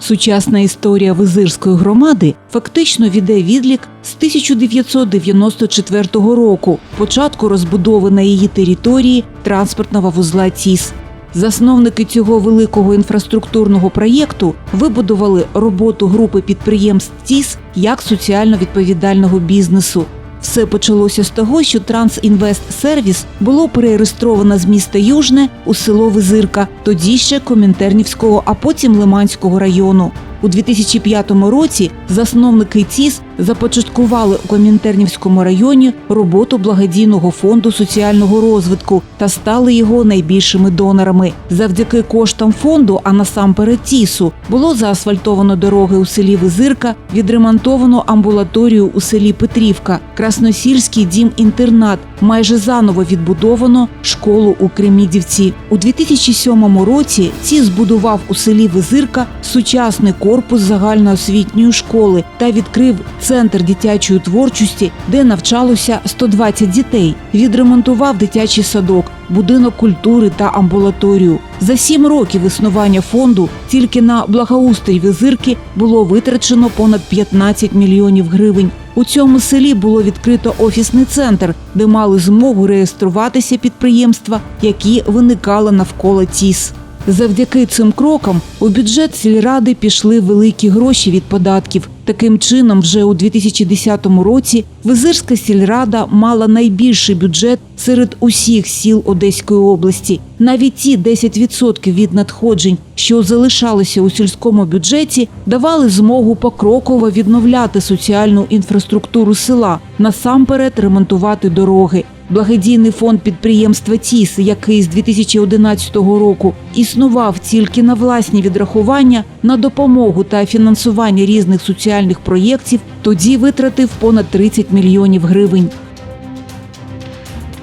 Сучасна історія Визирської громади фактично віде відлік з 1994 року, початку розбудови на її території транспортного вузла ТІС. Засновники цього великого інфраструктурного проєкту вибудували роботу групи підприємств ТІС як соціально відповідального бізнесу. Все почалося з того, що Трансінвест Сервіс було перереєстровано з міста Южне у село Визирка, тоді ще Комінтернівського, а потім Лиманського району. У 2005 році засновники ЦІС започаткували у Комінтернівському районі роботу благодійного фонду соціального розвитку та стали його найбільшими донорами. Завдяки коштам фонду, а насамперед ТІСу, було заасфальтовано дороги у селі Визирка, відремонтовано амбулаторію у селі Петрівка, Красносільський дім-інтернат, майже заново відбудовано школу у Кремідівці. У 2007 році ці збудував у селі Визирка сучасний корпус загальноосвітньої школи та відкрив центр дитячої творчості, де навчалося 120 дітей. Відремонтував дитячий садок, будинок культури та амбулаторію. За сім років існування фонду тільки на благоустрій визирки було витрачено понад 15 мільйонів гривень. У цьому селі було відкрито офісний центр, де мали змогу реєструватися підприємства, які виникали навколо ТІС. Завдяки цим крокам у бюджет сільради пішли великі гроші від податків. Таким чином, вже у 2010 році Визирська сільрада мала найбільший бюджет серед усіх сіл Одеської області. Навіть ті 10% від надходжень, що залишалися у сільському бюджеті, давали змогу покроково відновляти соціальну інфраструктуру села, насамперед ремонтувати дороги. Благодійний фонд підприємства ТІС, який з 2011 року існував тільки на власні відрахування на допомогу та фінансування різних соціальних проєктів, тоді витратив понад 30 мільйонів гривень.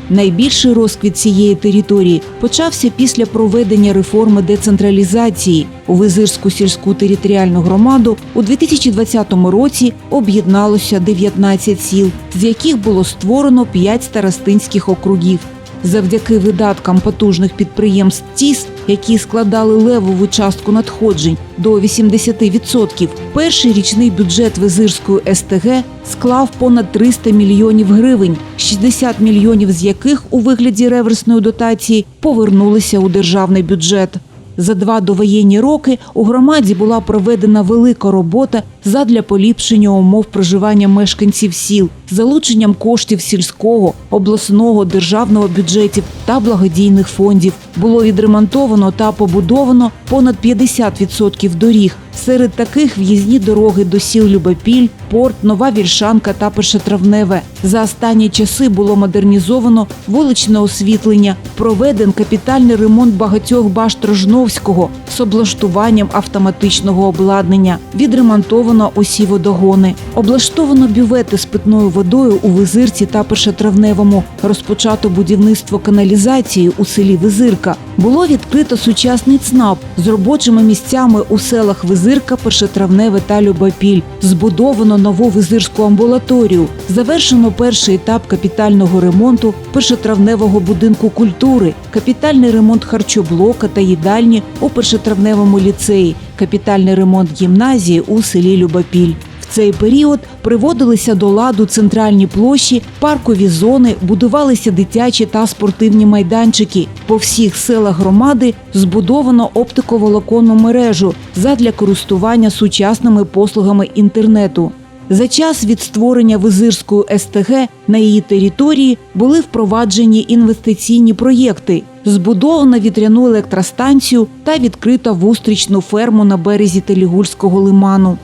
Найбільший розквіт цієї території почався після проведення реформи децентралізації. У Визирську сільську територіальну громаду у 2020 році об'єдналося 19 сіл, з яких було створено 5 старостинських округів. Завдяки видаткам потужних підприємств ТІС, які складали левову частку надходжень до 80%, перший річний бюджет Визирської СТГ склав понад 300 мільйонів гривень, 60 мільйонів з яких у вигляді реверсної дотації повернулися у державний бюджет. За два довоєнні роки у громаді була проведена велика робота задля поліпшення умов проживання мешканців сіл, залученням коштів сільського, обласного, державного бюджетів та благодійних фондів. Було відремонтовано та побудовано понад 50% доріг. Серед таких в'їзні дороги до сіл Любопіль, Порт, Нова Вільшанка та Першотравневе. За останні часи було модернізовано вуличне освітлення, проведен капітальний ремонт багатьох башт Рожновського з облаштуванням автоматичного обладнання, відремонтовано усі водогони, облаштовано бювети з питною водою у Визирці та Першотравневому, розпочато будівництво каналізації у селі Визирка. Було відкрито сучасний ЦНАП з робочими місцями у селах Визирка, Першотравневе та Любопіль. Збудовано нову визирську амбулаторію. Завершено перший етап капітального ремонту першотравневого будинку культури, капітальний ремонт харчоблока та їдальні у першотравневому ліцеї, капітальний ремонт гімназії у селі Любопіль. В цей період приводилися до ладу центральні площі, паркові зони, будувалися дитячі та спортивні майданчики. По всіх селах громади збудовано оптиковолоконну мережу задля користування сучасними послугами інтернету. За час від створення Визирської СТГ на її території були впроваджені інвестиційні проєкти. Збудовано вітряну електростанцію та відкрито вустрічну ферму на березі Телігульського лиману.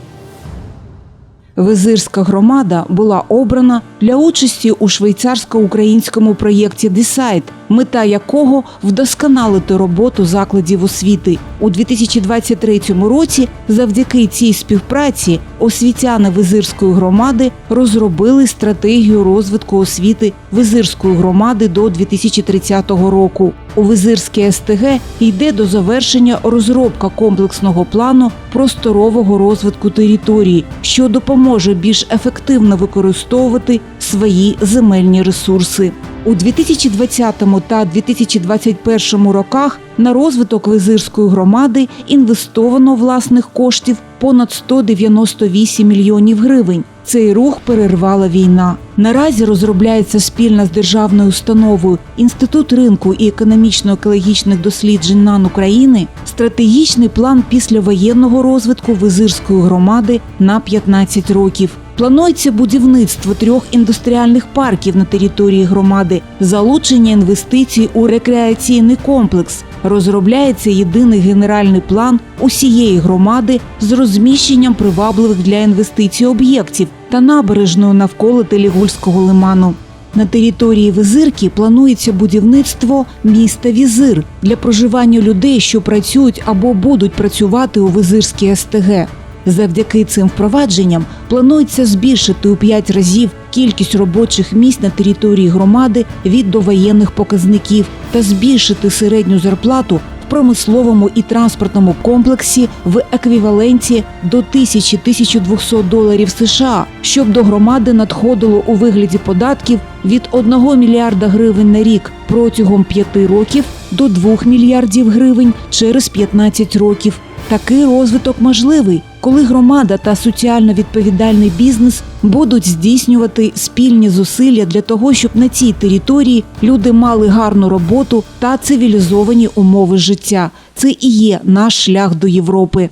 Визирська громада була обрана для участі у швейцарсько-українському проєкті «Десайт», мета якого вдосконалити роботу закладів освіти. У 2023 році завдяки цій співпраці освітяни Визирської громади розробили стратегію розвитку освіти Визирської громади до 2030 року. У Визирській СТГ йде до завершення розробка комплексного плану просторового розвитку території, що допоможе більш ефективно використовувати свої земельні ресурси. У 2020 та 2021 роках на розвиток Визирської громади інвестовано власних коштів понад 198 мільйонів гривень. Цей рух перервала війна. Наразі розробляється спільна з державною установою Інститут ринку і економічно-екологічних досліджень НАН України стратегічний план післявоєнного розвитку Визирської громади на 15 років. Планується будівництво трьох індустріальних парків на території громади, залучення інвестицій у рекреаційний комплекс. Розробляється єдиний генеральний план усієї громади з розміщенням привабливих для інвестицій об'єктів та набережною навколо Телігульського лиману. На території Визирки планується будівництво міста Візир для проживання людей, що працюють або будуть працювати у Визирській СТГ. Завдяки цим впровадженням планується збільшити у 5 разів кількість робочих місць на території громади від довоєнних показників та збільшити середню зарплату в промисловому і транспортному комплексі в еквіваленті до 1000-1200 доларів США, щоб до громади надходило у вигляді податків від 1 мільярда гривень на рік протягом 5 років до 2 мільярдів гривень через 15 років. Такий розвиток можливий, коли громада та соціально відповідальний бізнес будуть здійснювати спільні зусилля для того, щоб на цій території люди мали гарну роботу та цивілізовані умови життя. Це і є наш шлях до Європи.